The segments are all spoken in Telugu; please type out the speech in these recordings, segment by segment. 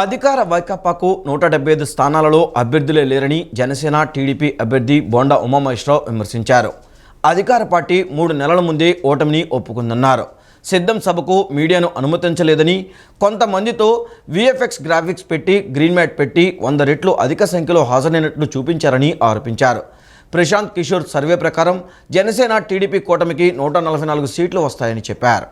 అధికార వైకాపాకు నూట డెబ్బై ఐదు స్థానాలలో అభ్యర్థులే లేరని జనసేన టీడీపీ అభ్యర్థి బోండా ఉమామహేశ్వరరావు విమర్శించారు. అధికార పార్టీ మూడు నెలల ముందే ఓటమిని ఒప్పుకుందన్నారు. సిద్ధం సభకు మీడియాను అనుమతించలేదని కొంతమందితో విఎఫ్ఎక్స్ గ్రాఫిక్స్ పెట్టి గ్రీన్ మ్యాట్ పెట్టి వంద రెట్లు అధిక సంఖ్యలో హాజరైనట్లు చూపించారని ఆరోపించారు. ప్రశాంత్ కిషోర్ సర్వే ప్రకారం జనసేన టీడీపీ కూటమికి నూట నలభై నాలుగు సీట్లు వస్తాయని చెప్పారు.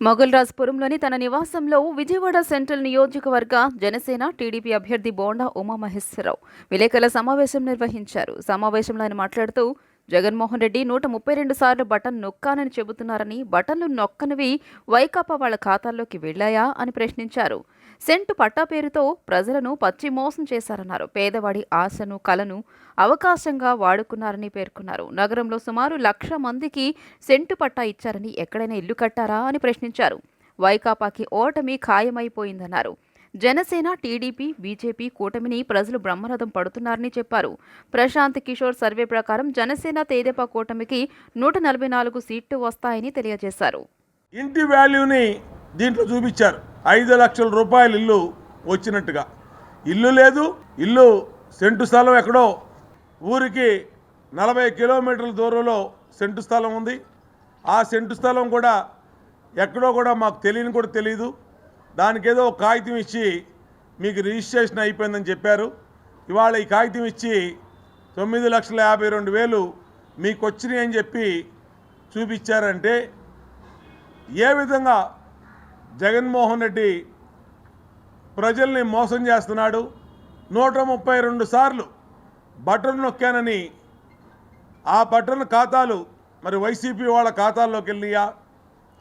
మొగల్రాజ్పురంలోని తన నివాసంలో విజయవాడ సెంట్రల్ నియోజకవర్గ జనసేన టీడీపీ అభ్యర్థి బోండా ఉమామహేశ్వరరావు విలేకరుల సమావేశం నిర్వహించారు. సమావేశంలో ఆయన మాట్లాడుతూ జగన్మోహన్ రెడ్డి నూట ముప్పై రెండు సార్లు బటన్ నొక్కానని చెబుతున్నారని బటన్లు నొక్కనివి వైకాపా వాళ్ళ ఖాతాల్లోకి వెళ్ళాయా అని ప్రశ్నించారు. సెంటు పట్టా పేరుతో ప్రజలను పచ్చి మోసం చేశారన్నారు. పేదవాడి ఆశను కలను అవకాశంగా వాడుకున్నారని పేర్కొన్నారు. నగరంలో సుమారు లక్ష మందికి సెంటు పట్టా ఇచ్చారని ఎక్కడైనా ఇల్లు కట్టారా అని ప్రశ్నించారు. వైకాపాకి ఓటమి ఖాయమైపోయిందన్నారు. జనసేన టీడీపీ బీజేపీ కూటమిని ప్రజలు బ్రహ్మరథం పడుతున్నారని చెప్పారు. ప్రశాంత్ కిషోర్ సర్వే ప్రకారం జనసేన తేదేపా కూటమికి నూట నలభై నాలుగు సీట్లు వస్తాయని తెలియజేశారు. ఇంటి వాల్యూని దీంట్లో చూపించారు. ఐదు లక్షల రూపాయలు ఇల్లు వచ్చినట్టుగా. ఇల్లు లేదు ఇల్లు సెంటు స్థలం ఎక్కడో. ఊరికి నలభై కిలోమీటర్ల దూరంలో సెంటు స్థలం ఉంది. ఆ సెంటు స్థలం కూడా ఎక్కడో కూడా మాకు తెలియని కూడా తెలియదు దానికి ఏదో ఒక కాగితం ఇచ్చి మీకు రిజిస్ట్రేషన్ అయిపోయిందని చెప్పారు. ఇవాళ ఈ కాగితం ఇచ్చి తొమ్మిది లక్షల యాభై రెండు వేలు మీకు వచ్చినాయి అని చెప్పి చూపించారంటే ఏ విధంగా జగన్మోహన్ రెడ్డి ప్రజల్ని మోసం చేస్తున్నాడు? నూట ముప్పై రెండు సార్లు బటన్ నొక్కానని ఆ బటన్ ఖాతాలు మరి వైసీపీ వాళ్ళ ఖాతాల్లోకి వెళ్ళియా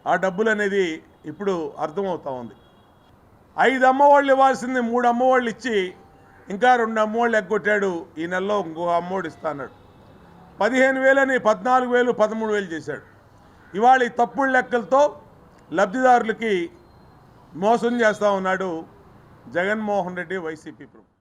ఆ డబ్బులు అనేది ఇప్పుడు అర్థమవుతా ఉంది. ఐదు అమ్మవాళ్ళు ఇవ్వాల్సింది మూడు అమ్మవాళ్ళు ఇచ్చి ఇంకా రెండు అమ్మవాళ్ళు ఎగ్గొట్టాడు ఈ నెలలో ఇంకో అమ్మోడు ఇస్తాడు పదిహేను వేలని పద్నాలుగు వేలు పదమూడు వేలు చేశాడు. ఇవాళ ఈ తప్పుడు లెక్కలతో లబ్ధిదారులకి మోసం చేస్తూ ఉన్నాడు జగన్మోహన్ రెడ్డి వైసీపీ ప్రభుత్వం.